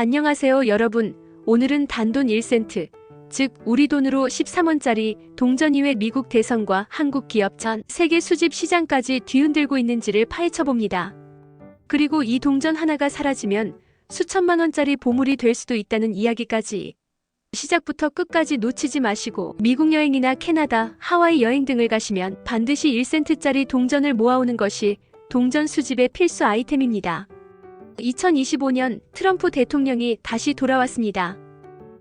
안녕하세요, 여러분. 오늘은 단돈 1센트, 즉 우리 돈으로 13원짜리 동전 이외 미국 대선과 한국 기업 전 세계 수집 시장까지 뒤흔들고 있는지를 파헤쳐 봅니다. 그리고 이 동전 하나가 사라지면 수천만 원짜리 보물이 될 수도 있다는 이야기까지. 시작부터 끝까지 놓치지 마시고 미국 여행이나 캐나다, 하와이 여행 등을 가시면 반드시 1센트짜리 동전을 모아오는 것이 동전 수집의 필수 아이템입니다. 2025년 트럼프 대통령이 다시 돌아왔습니다.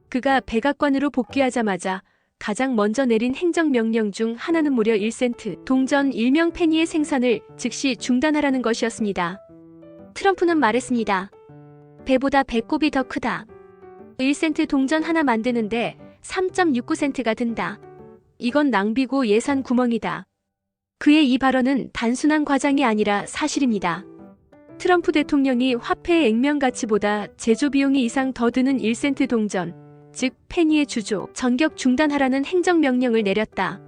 그가 백악관으로 복귀하자마자 가장 먼저 내린 행정명령 중 하나는 무려 1센트 동전 일명 페니의 생산을 즉시 중단하라는 것이었습니다. 트럼프는 말했습니다. 배보다 배꼽이 더 크다. 1센트 동전 하나 만드는데 3.69센트가 든다. 이건 낭비고 예산 구멍이다. 그의 이 발언은 단순한 과장이 아니라 사실입니다. 트럼프 대통령이 화폐의 액면 가치보다 제조 비용이 이상 더 드는 1센트 동전, 즉 페니의 주조, 전격 중단하라는 행정명령을 내렸다.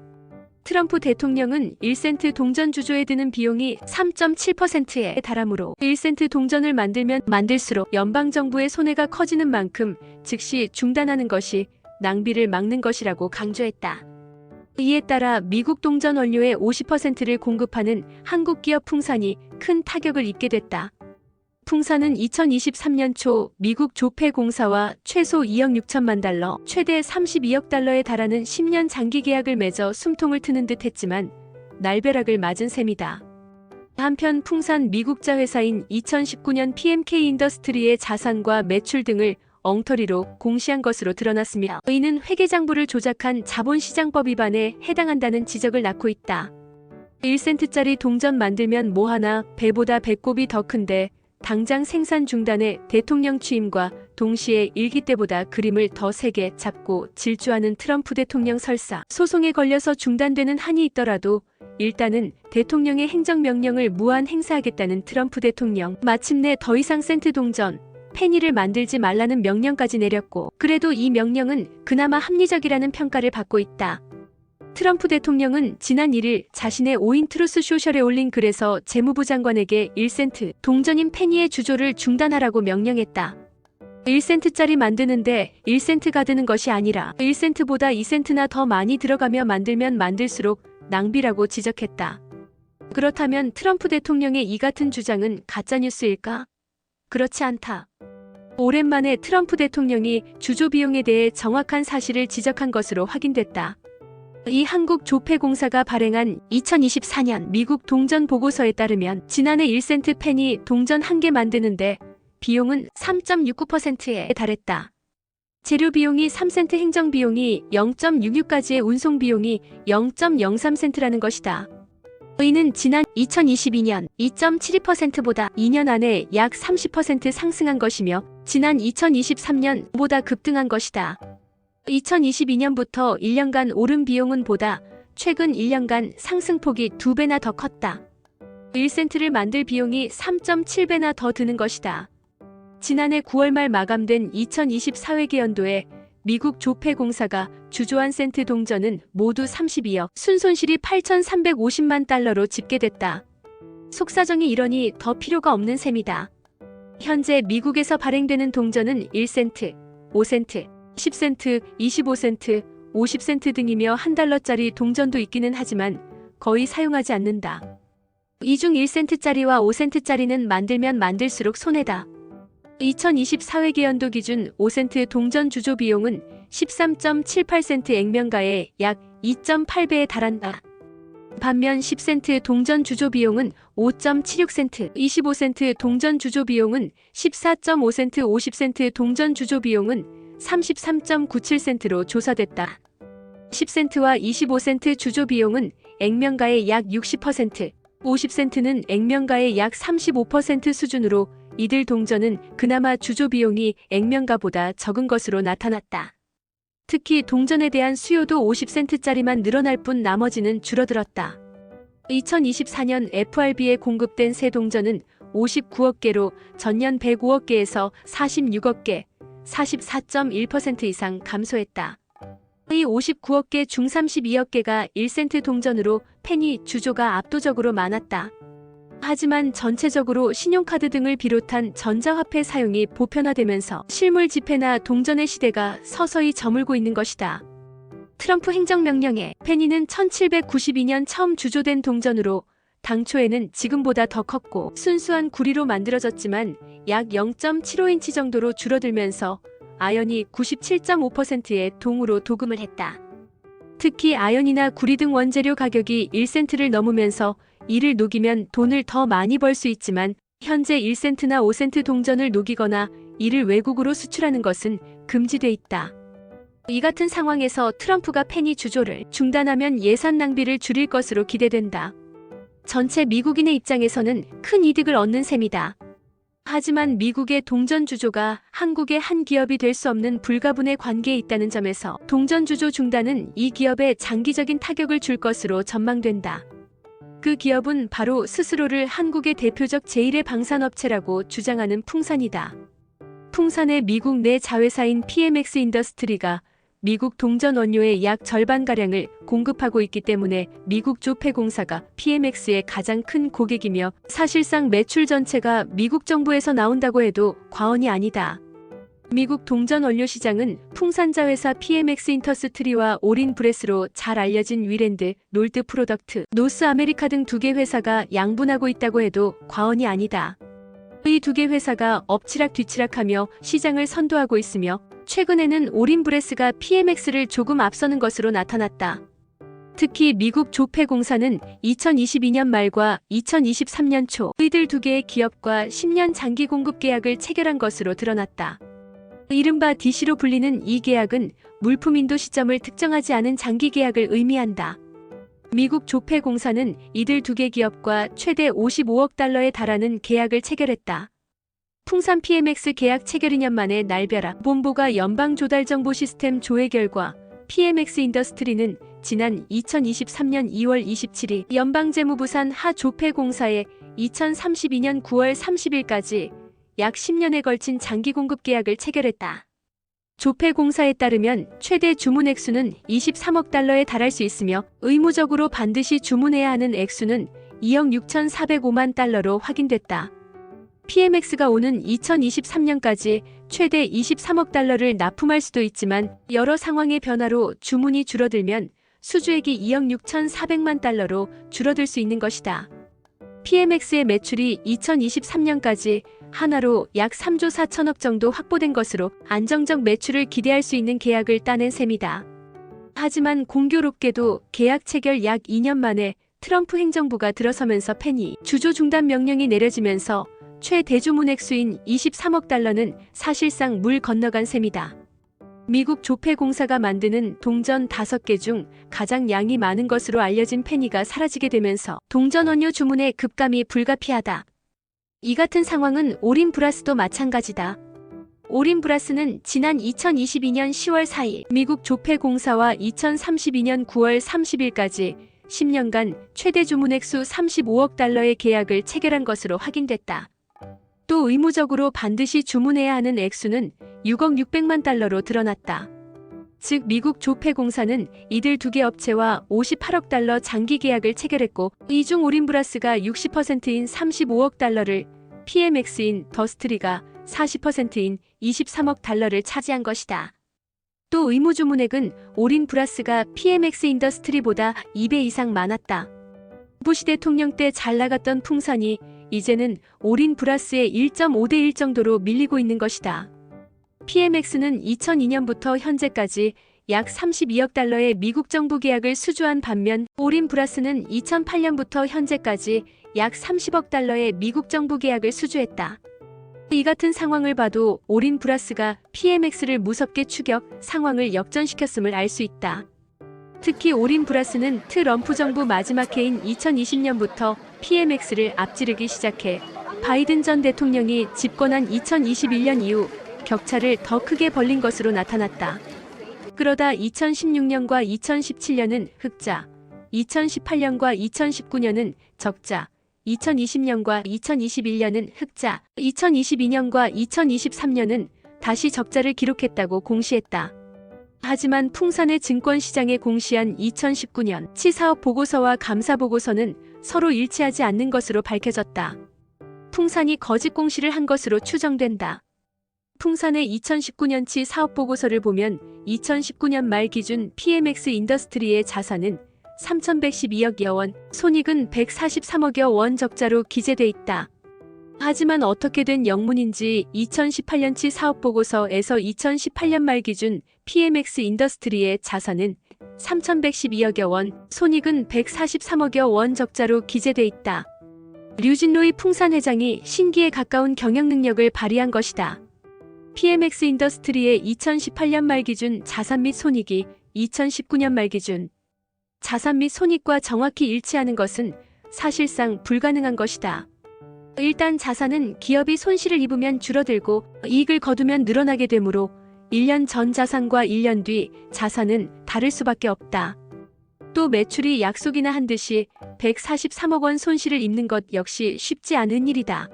트럼프 대통령은 1센트 동전 주조에 드는 비용이 3.7%에 달하므로 1센트 동전을 만들면 만들수록 연방정부의 손해가 커지는 만큼 즉시 중단하는 것이 낭비를 막는 것이라고 강조했다. 이에 따라 미국 동전 원료의 50%를 공급하는 한국 기업 풍산이 큰 타격을 입게 됐다. 풍산은 2023년 초 미국 조폐공사와 최소 2억 6천만 달러, 최대 32억 달러에 달하는 10년 장기 계약을 맺어 숨통을 트는 듯 했지만 날벼락을 맞은 셈이다. 한편 풍산 미국자 회사인 2019년 PMK 인더스트리의 자산과 매출 등을 엉터리로 공시한 것으로 드러났으며 이는 회계장부를 조작한 자본시장법 위반에 해당한다는 지적을 낳고 있다. 1센트짜리 동전 만들면 뭐 하나 배보다 배꼽이 더 큰데 당장 생산 중단에 대통령 취임과 동시에 일기 때보다 그림을 더 세게 잡고 질주하는 트럼프 대통령 설사. 소송에 걸려서 중단되는 한이 있더라도 일단은 대통령의 행정명령을 무한 행사하겠다는 트럼프 대통령. 마침내 더 이상 센트 동전 페니를 만들지 말라는 명령까지 내렸고 그래도 이 명령은 그나마 합리적이라는 평가를 받고 있다. 트럼프 대통령은 지난 1일 자신의 5인 트루스 소셜에 올린 글에서 재무부 장관에게 1센트 동전인 페니의 주조를 중단하라고 명령했다. 1센트짜리 만드는데 1센트가 드는 것이 아니라 1센트보다 2센트나 더 많이 들어가며 만들면 만들수록 낭비라고 지적했다. 그렇다면 트럼프 대통령의 이 같은 주장은 가짜뉴스일까? 그렇지 않다. 오랜만에 트럼프 대통령이 주조 비용에 대해 정확한 사실을 지적한 것으로 확인됐다. 이 한국 조폐공사가 발행한 2024년 미국 동전 보고서에 따르면 지난해 1센트 펜이 동전 한 개 만드는데 비용은 3.69%에 달했다. 재료 비용이 3센트 행정 비용이 0.66까지의 운송 비용이 0.03센트라는 것이다. 이는 지난 2022년 2.72%보다 2년 안에 약 30% 상승한 것이며 지난 2023년 보다 급등한 것이다. 2022년부터 1년간 오른 비용은 보다 최근 1년간 상승폭이 2배나 더 컸다. 1센트를 만들 비용이 3.7배나 더 드는 것이다. 지난해 9월 말 마감된 2024회계 연도에 미국 조폐공사가 주조한 센트 동전은 모두 32억, 순손실이 8,350만 달러로 집계됐다. 속사정이 이러니 더 필요가 없는 셈이다. 현재 미국에서 발행되는 동전은 1센트, 5센트, 10센트, 25센트, 50센트 등이며 한 달러짜리 동전도 있기는 하지만 거의 사용하지 않는다. 이 중 1센트짜리와 5센트짜리는 만들면 만들수록 손해다. 2024회계 연도 기준 5센트 동전 주조 비용은 13.78센트 액면가의 약 2.8배에 달한다. 반면 10센트 동전 주조 비용은 5.76센트, 25센트 동전 주조 비용은 14.5센트, 50센트 동전 주조 비용은 33.97센트로 조사됐다. 10센트와 25센트 주조 비용은 액면가의 약 60%, 50센트는 액면가의 약 35% 수준으로 이들 동전은 그나마 주조 비용이 액면가보다 적은 것으로 나타났다. 특히 동전에 대한 수요도 50센트짜리만 늘어날 뿐 나머지는 줄어들었다. 2024년 FRB에 공급된 새 동전은 59억 개로 전년 105억 개에서 46억 개, 44.1% 이상 감소했다. 이 59억 개 중 32억 개가 1센트 동전으로 페니 주조가 압도적으로 많았다. 하지만 전체적으로 신용카드 등을 비롯한 전자화폐 사용이 보편화되면서 실물 지폐나 동전의 시대가 서서히 저물고 있는 것이다. 트럼프 행정명령에 페니는 1792년 처음 주조된 동전으로 당초에는 지금보다 더 컸고 순수한 구리로 만들어졌지만 약 0.75인치 정도로 줄어들면서 아연이 97.5%의 동으로 도금을 했다. 특히 아연이나 구리 등 원재료 가격이 1센트를 넘으면서 이를 녹이면 돈을 더 많이 벌 수 있지만 현재 1센트나 5센트 동전을 녹이거나 이를 외국으로 수출하는 것은 금지돼 있다. 이 같은 상황에서 트럼프가 페니 주조를 중단하면 예산 낭비를 줄일 것으로 기대된다. 전체 미국인의 입장에서는 큰 이득을 얻는 셈이다. 하지만 미국의 동전 주조가 한국의 한 기업이 될 수 없는 불가분의 관계에 있다는 점에서 동전 주조 중단은 이 기업에 장기적인 타격을 줄 것으로 전망된다. 그 기업은 바로 스스로를 한국의 대표적 제1의 방산업체라고 주장하는 풍산이다. 풍산의 미국 내 자회사인 PMX 인더스트리가 미국 동전 원료의 약 절반가량을 공급하고 있기 때문에 미국 조폐공사가 PMX의 가장 큰 고객이며 사실상 매출 전체가 미국 정부에서 나온다고 해도 과언이 아니다. 미국 동전 원료 시장은 풍산자 회사 PMX 인터스트리와 오린 브레스로 잘 알려진 위랜드, 롤드 프로덕트, 노스 아메리카 등 두 개 회사가 양분하고 있다고 해도 과언이 아니다. 이 두 개 회사가 엎치락 뒤치락하며 시장을 선도하고 있으며 최근에는 오린 브레스가 PMX를 조금 앞서는 것으로 나타났다. 특히 미국 조폐공사는 2022년 말과 2023년 초 이들 두 개의 기업과 10년 장기 공급 계약을 체결한 것으로 드러났다. 이른바 DC로 불리는 이 계약은 물품 인도 시점을 특정하지 않은 장기 계약을 의미한다. 미국 조폐공사는 이들 두 개 기업과 최대 55억 달러에 달하는 계약을 체결했다. 풍산 PMX 계약 체결 2년 만에 날벼락 본부가 연방조달정보 시스템 조회 결과 PMX 인더스트리는 지난 2023년 2월 27일 연방재무부산 하 조폐공사에 2032년 9월 30일까지 약 10년에 걸친 장기 공급 계약을 체결했다. 조폐공사에 따르면 최대 주문 액수는 23억 달러에 달할 수 있으며 의무적으로 반드시 주문해야 하는 액수는 2억 6,405만 달러로 확인됐다. PMX가 오는 2023년까지 최대 23억 달러를 납품할 수도 있지만 여러 상황의 변화로 주문이 줄어들면 수주액이 2억 6,400만 달러로 줄어들 수 있는 것이다. PMX의 매출이 2023년까지 하나로 약 3조 4천억 정도 확보된 것으로 안정적 매출을 기대할 수 있는 계약을 따낸 셈이다. 하지만 공교롭게도 계약 체결 약 2년 만에 트럼프 행정부가 들어서면서 펜이 주조 중단 명령이 내려지면서 최대주문 액수인 23억 달러는 사실상 물 건너간 셈이다. 미국 조폐공사가 만드는 동전 5개 중 가장 양이 많은 것으로 알려진 페니가 사라지게 되면서 동전 원료 주문에 급감이 불가피하다. 이 같은 상황은 오린 브라스도 마찬가지다. 오린 브라스는 지난 2022년 10월 4일 미국 조폐공사와 2032년 9월 30일까지 10년간 최대 주문 액수 35억 달러의 계약을 체결한 것으로 확인됐다. 또 의무적으로 반드시 주문해야 하는 액수는 6억 600만 달러로 드러났다. 즉 미국 조폐공사는 이들 두 개 업체와 58억 달러 장기 계약을 체결했고 이중 오린브라스가 60%인 35억 달러를 PMX인 더스트리가 40%인 23억 달러를 차지한 것이다. 또 의무 주문액은 오린 브라스가 PMX 인더스트리보다 2배 이상 많았다. 부시 대통령 때 잘 나갔던 풍선이 이제는 오린 브라스의 1.5대 1 정도로 밀리고 있는 것이다. PMX는 2002년부터 현재까지 약 32억 달러의 미국 정부 계약을 수주한 반면 오린 브라스는 2008년부터 현재까지 약 30억 달러의 미국 정부 계약을 수주했다. 이 같은 상황을 봐도 오린 브라스가 PMX를 무섭게 추격, 상황을 역전시켰음을 알 수 있다. 특히 오린 브라스는 트럼프 정부 마지막 해인 2020년부터 PMX를 앞지르기 시작해 바이든 전 대통령이 집권한 2021년 이후 격차를 더 크게 벌린 것으로 나타났다. 그러다 2016년과 2017년은 흑자, 2018년과 2019년은 적자, 2020년과 2021년은 흑자, 2022년과 2023년은 다시 적자를 기록했다고 공시했다. 하지만 풍산의 증권시장에 공시한 2019년 치사업 보고서와 감사 보고서는 서로 일치하지 않는 것으로 밝혀졌다. 풍산이 거짓 공시를 한 것으로 추정된다. 풍산의 2019년치 사업 보고서를 보면 2019년 말 기준 PMX 인더스트리의 자산은 3,112억여 원, 손익은 143억여 원 적자로 기재돼 있다. 하지만 어떻게 된 영문인지 2018년치 사업 보고서에서 2018년 말 기준 PMX 인더스트리의 자산은 3,112억여 원, 손익은 143억여 원 적자로 기재돼 있다. 류진로이 풍산 회장이 신기에 가까운 경영 능력을 발휘한 것이다. PMX 인더스트리의 2018년 말 기준 자산 및 손익이 2019년 말 기준 자산 및 손익과 정확히 일치하는 것은 사실상 불가능한 것이다. 일단 자산은 기업이 손실을 입으면 줄어들고 이익을 거두면 늘어나게 되므로 1년 전 자산과 1년 뒤 자산은 다를 수밖에 없다. 또 매출이 약속이나 한 듯이 143억 원 손실을 입는 것 역시 쉽지 않은 일이다.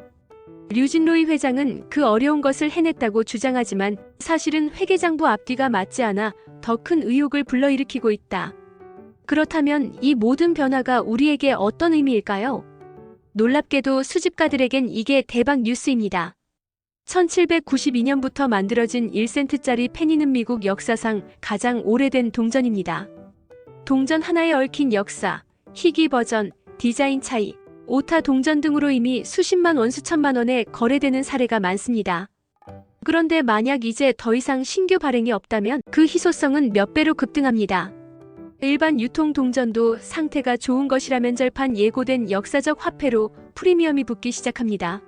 류진로이 회장은 그 어려운 것을 해냈다고 주장하지만 사실은 회계장부 앞뒤가 맞지 않아 더 큰 의혹을 불러일으키고 있다. 그렇다면 이 모든 변화가 우리에게 어떤 의미일까요? 놀랍게도 수집가들에겐 이게 대박 뉴스입니다. 1792년부터 만들어진 1센트짜리 페니는 미국 역사상 가장 오래된 동전입니다. 동전 하나에 얽힌 역사, 희귀 버전, 디자인 차이, 오타 동전 등으로 이미 수십만 원, 수천만 원에 거래되는 사례가 많습니다. 그런데 만약 이제 더 이상 신규 발행이 없다면 그 희소성은 몇 배로 급등합니다. 일반 유통 동전도 상태가 좋은 것이라면 절판 예고된 역사적 화폐로 프리미엄이 붙기 시작합니다.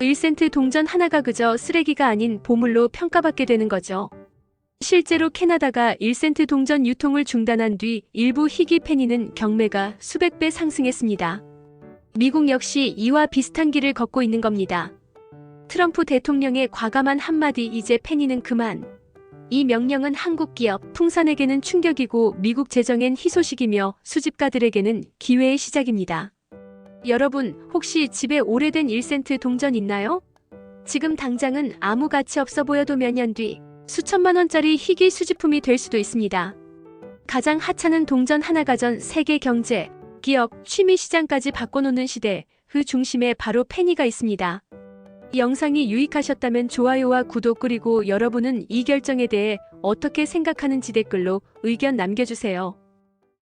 1센트 동전 하나가 그저 쓰레기가 아닌 보물로 평가받게 되는 거죠. 실제로 캐나다가 1센트 동전 유통을 중단한 뒤 일부 희귀 페니는 경매가 수백 배 상승했습니다. 미국 역시 이와 비슷한 길을 걷고 있는 겁니다. 트럼프 대통령의 과감한 한마디 이제 페니는 그만. 이 명령은 한국 기업 풍산에게는 충격이고 미국 재정엔 희소식이며 수집가들에게는 기회의 시작입니다. 여러분, 혹시 집에 오래된 1센트 동전 있나요? 지금 당장은 아무 가치 없어 보여도 몇 년 뒤 수천만 원짜리 희귀 수집품이 될 수도 있습니다. 가장 하찮은 동전 하나가 전 세계 경제, 기업, 취미 시장까지 바꿔놓는 시대, 그 중심에 바로 페니가 있습니다. 이 영상이 유익하셨다면 좋아요와 구독 그리고 여러분은 이 결정에 대해 어떻게 생각하는지 댓글로 의견 남겨주세요.